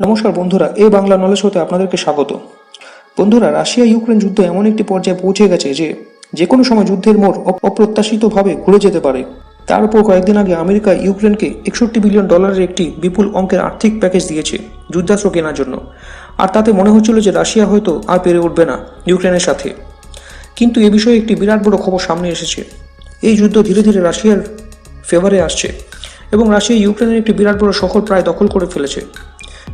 নমস্কার বন্ধুরা এ বাংলা নলেজ হতে আপনাদেরকে স্বাগত। বন্ধুরা রাশিয়া ইউক্রেন যুদ্ধ এমন একটি পর্যায়ে পৌঁছে গেছে যে যে কোনো সময় যুদ্ধের মোড় অপ্রত্যাশিতভাবে ঘুরে যেতে পারে। তার উপর কয়েকদিন আগে আমেরিকা ইউক্রেনকে একষট্টি বিলিয়ন ডলারের একটি বিপুল অঙ্কের আর্থিক প্যাকেজ দিয়েছে যুদ্ধাস্ত্র কেনার জন্য। আর তাতে মনে হচ্ছিল যে, রাশিয়া হয়তো আর পেরে উঠবে না ইউক্রেনের সাথে। কিন্তু এ বিষয়ে একটি বিরাট বড় খবর সামনে এসেছে। এই যুদ্ধ ধীরে ধীরে রাশিয়ার ফেভারে আসছে এবং রাশিয়া ইউক্রেনের একটি বিরাট বড় শহর প্রায় দখল করে ফেলেছে।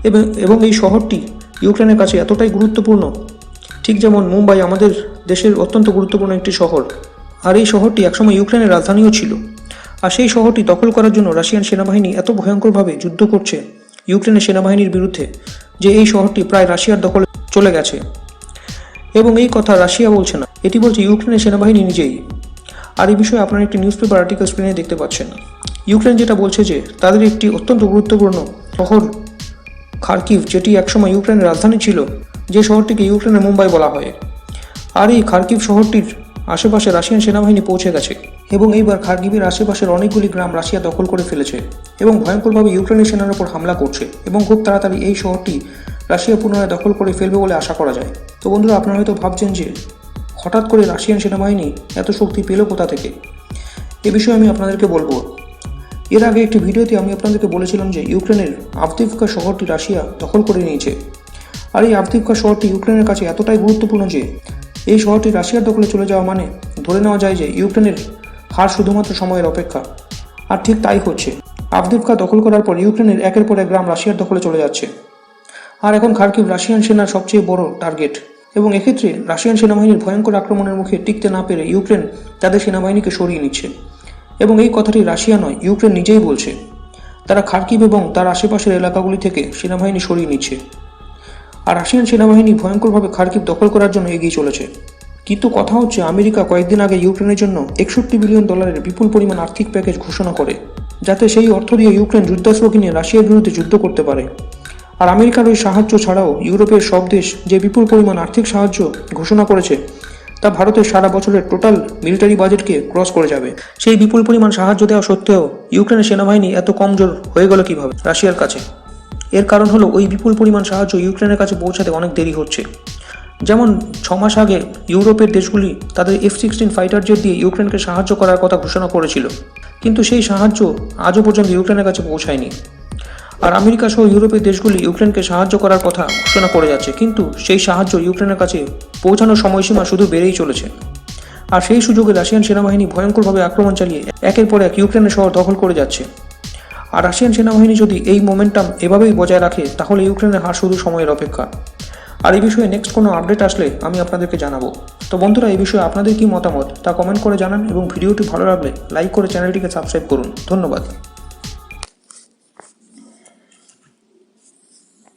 এবং এবং এই শহরটি ইউক্রেনের কাছে এতটাই গুরুত্বপূর্ণ। ঠিক যেমন মুম্বাই আমাদের দেশের অত্যন্ত গুরুত্বপূর্ণ একটি শহর। আর এই শহরটি একসময় ইউক্রেনের রাজধানীও ছিল। আর সেই শহরটি দখল করার জন্য রাশিয়ান সেনাবাহিনী এত ভয়ঙ্করভাবে যুদ্ধ করছে ইউক্রেনের সেনাবাহিনীর বিরুদ্ধে যে এই শহরটি প্রায় রাশিয়ার দখলে চলে গেছে। এবং এই কথা রাশিয়া বলছে না, এটি বলছে ইউক্রেনের সেনাবাহিনী নিজেই। আর এই বিষয়ে আপনারা একটি নিউজ পেপার আর্টিকেল স্ক্রিনে দেখতে পাচ্ছেন। ইউক্রেন যেটা বলছে যে, তাদের একটি অত্যন্ত গুরুত্বপূর্ণ শহর খার্কিভ, যেটি একসময় ইউক্রেনের রাজধানী ছিল, যে শহরটিকে ইউক্রেনের মুম্বাই বলা হয়। আর এই খার্কিভ শহরটির আশেপাশে রাশিয়ান সেনাবাহিনী পৌঁছে গেছে এবং এইবার খার্কিভের আশেপাশের অনেকগুলি গ্রাম রাশিয়া দখল করে ফেলেছে এবং ভয়ঙ্করভাবে ইউক্রেনের সেনার উপর হামলা করছে এবং খুব তাড়াতাড়ি এই শহরটি রাশিয়া পুনরায় দখল করে ফেলবে বলে আশা করা যায়। তো বন্ধুরা, আপনারা হয়তো ভাবছেন যে হঠাৎ করে রাশিয়ান সেনাবাহিনী এত শক্তি পেল কোথা থেকে? এ বিষয়ে আমি আপনাদেরকে বলব এর আগে একটি ভিডিওতে আমি আপনাদেরকে বলেছিলাম যে ইউক্রেনের আভদিভকা শহরটি রাশিয়া দখল করে নিয়েছে। আর এই আভদিভকা শহরটি ইউক্রেনের কাছে এতটাই গুরুত্বপূর্ণ যে এই শহরটি রাশিয়ার দখলে চলে যাওয়া মানে ধরে নেওয়া যায় যে ইউক্রেনের হার শুধুমাত্র সময়ের অপেক্ষা। আর ঠিক তাই হচ্ছে। আভদিভকা দখল করার পর ইউক্রেনের একের পর এক গ্রাম রাশিয়ার দখলে চলে যাচ্ছে। আর এখন খার্কিভ রাশিয়ান সেনার সবচেয়ে বড় টার্গেট। এবং এক্ষেত্রে রাশিয়ান সেনাবাহিনীর ভয়ঙ্কর আক্রমণের মুখে টিকতে না পেরে ইউক্রেন তাদের সেনাবাহিনীকে সরিয়ে নিচ্ছে। এবং এই কথাটি রাশিয়া নয়, ইউক্রেন নিজেই বলছে। তারা খার্কিভ এবং তার আশেপাশের এলাকাগুলি থেকে সেনাবাহিনী সরিয়ে নিচ্ছে। আর রাশিয়ান সেনাবাহিনী ভয়ঙ্করভাবে খার্কিভ দখল করার জন্য এগিয়ে চলেছে। কিন্তু কথা হচ্ছে, আমেরিকা কয়েকদিন আগে ইউক্রেনের জন্য একষট্টি বিলিয়ন ডলারের বিপুল পরিমাণ আর্থিক প্যাকেজ ঘোষণা করে, যাতে সেই অর্থ দিয়ে ইউক্রেন যুদ্ধাস্ত্র কিনে রাশিয়ার বিরুদ্ধে যুদ্ধ করতে পারে। আর আমেরিকার ওই সাহায্য ছাড়াও ইউরোপের সব দেশ যে বিপুল পরিমাণ আর্থিক সাহায্য ঘোষণা করেছে তা ভারতের সারা বছরের টোটাল মিলিটারি বাজেটকে ক্রস করে যাবে। সেই বিপুল পরিমাণ সাহায্য দেওয়া সত্ত্বেও ইউক্রেনের সেনাবাহিনী এত কমজোর হয়ে গেল কীভাবে? রাশিয়ার কাছে। এর কারণ হলো ওই বিপুল পরিমাণ সাহায্য ইউক্রেনের কাছে পৌঁছাতে অনেক দেরি হচ্ছে। যেমন ছ মাস আগে ইউরোপের দেশগুলি তাদের এফ সিক্সটিন ফাইটার জেট দিয়ে ইউক্রেনকে সাহায্য করার কথা ঘোষণা করেছিল। কিন্তু সেই সাহায্য আজও পর্যন্ত ইউক্রেনের কাছে পৌঁছায়নি। আর আমেরিকা সহ ইউরোপের দেশগুলি ইউক্রেনকে সাহায্য করার কথা ঘোষণা করে যাচ্ছে, কিন্তু সেই সাহায্য ইউক্রেনের কাছে পৌঁছানোর সময়সীমা শুধু বেড়েই চলেছে। আর সেই সুযোগে রাশিয়ান সেনাবাহিনী ভয়ঙ্করভাবে আক্রমণ চালিয়ে একের পর এক ইউক্রেনের শহর দখল করে যাচ্ছে। আর রাশিয়ান সেনাবাহিনী যদি এই মোমেন্টাম এভাবেই বজায় রাখে, তাহলে ইউক্রেনের হার শুধু সময়ের অপেক্ষা। আর এই বিষয়ে নেক্সট কোনো আপডেট আসলে আমি আপনাদেরকে জানাব। তো বন্ধুরা এই বিষয়ে আপনাদের কি মতামত তা কমেন্ট করে জানান এবং ভিডিওটি ভালো লাগলে লাইক করে চ্যানেলটিকে সাবস্ক্রাইব করুন। ধন্যবাদ।